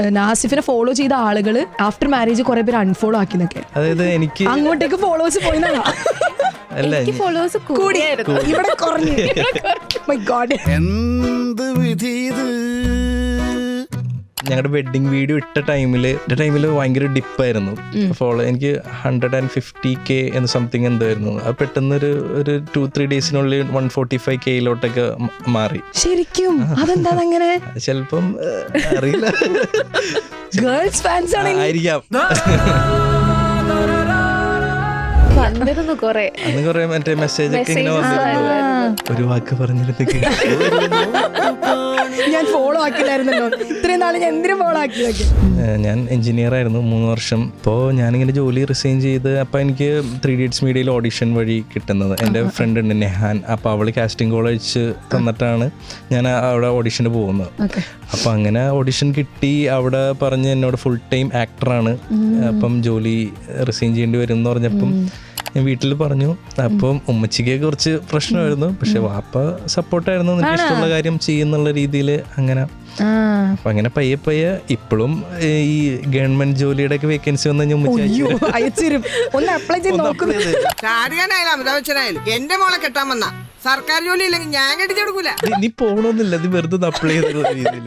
നാസിഫിനെ follow ചെയ്ത ആളുകൾ after marriage കുറെ പേര് അൺഫോളോ ആക്കിന്നൊക്കെ. അതായത് എനിക്ക് അങ്ങോട്ടേക്ക് ഫോളോവേഴ്സ് പോയി അല്ല എനിക്ക് ഫോളോവേഴ്സ് കൂടിയായിരുന്നു. ഇവിടെ കുറഞ്ഞു. മൈ ഗോഡ് എന്ത് വിധി ഇത്? ഞങ്ങളുടെ വെഡിങ് വീഡിയോ ഇട്ട ടൈമിൽ ഇട്ട ടൈമിൽ ഭയങ്കര ഡിപ്പായിരുന്നു ഫോളോ എനിക്ക് ഹൺഡ്രഡ് ആൻഡ് ഫിഫ്റ്റി കെ എന്ന് സംതിങ് എന്തായിരുന്നു. അത് പെട്ടെന്ന് ഒരു ഒരു ടു ത്രീ ഡേയ്സിനുള്ളിൽ വൺ ഫോർട്ടി ഫൈവ് കെയിലോട്ടൊക്കെ മാറി. ശരിക്കും? അതെന്താ അങ്ങനെ ചിലപ്പം അറിയില്ല. ഗേൾസ് ഫാൻസ് ആയിരിക്കാം. വന്നിരുന്നു കൊറേ. അന്ന് കുറെ മറ്റേ മെസ്സേജ് ഒക്കെ ഇങ്ങനെ വന്നിരുന്നു. ഒരു വാക്ക് പറഞ്ഞിരുന്നു ഞാൻ ഫോളോ ആക്കില്ലായിരുന്നല്ലോ. ഞാൻ എന്തിനു ഞാൻ എഞ്ചിനീയർ ആയിരുന്നു മൂന്ന് വർഷം. അപ്പോൾ ഞാനിങ്ങനെ ജോലി റിസൈൻ ചെയ്ത് അപ്പോൾ എനിക്ക് ത്രീ ഡേറ്റ്സ് മീഡിയയിൽ ഓഡിഷൻ വഴി കിട്ടുന്നത്. എന്റെ ഫ്രണ്ട് ഉണ്ട് നെഹാൻ. അപ്പോൾ അവൾ കാസ്റ്റിംഗ് കോൾ അയച്ച് തന്നിട്ടാണ് ഞാൻ അവിടെ ഓഡിഷന് പോകുന്നത്. ഓക്കെ. അപ്പം അങ്ങനെ ഓഡിഷൻ കിട്ടി. അവിടെ പറഞ്ഞ് എന്നോട് ഫുൾ ടൈം ആക്ടറാണ് അപ്പം ജോലി റിസൈൻ ചെയ്യേണ്ടി വരും എന്ന് പറഞ്ഞപ്പം ഞാൻ വീട്ടിൽ പറഞ്ഞു അപ്പം ഉമ്മച്ചിക്ക് കുറച്ച് പ്രശ്നമായിരുന്നു പക്ഷെ വാപ്പ സപ്പോർട്ടായിരുന്നു നിനക്ക് ഇഷ്ടമുള്ള കാര്യം ചെയ്യുന്നുള്ള രീതിയിൽ അങ്ങനെ. അപ്പൊ അങ്ങനെ പയ്യെ പയ്യെ ഇപ്പോഴും ഈ ഗവൺമെന്റ് ജോലിയുടെ ഒക്കെ വേക്കൻസി വന്നു കഴിഞ്ഞാൽ എന്റെ മോളെ കെട്ടാൻ വന്ന. സർക്കാർ ജോലി ഇല്ലെങ്കിൽ ഞാൻ കെട്ടിച്ചു കൊടുക്കൂല "നീ- പോണോന്നില്ല നീ വെറുതെ അപ്ലൈ ചെയ്ത രീതിയിൽ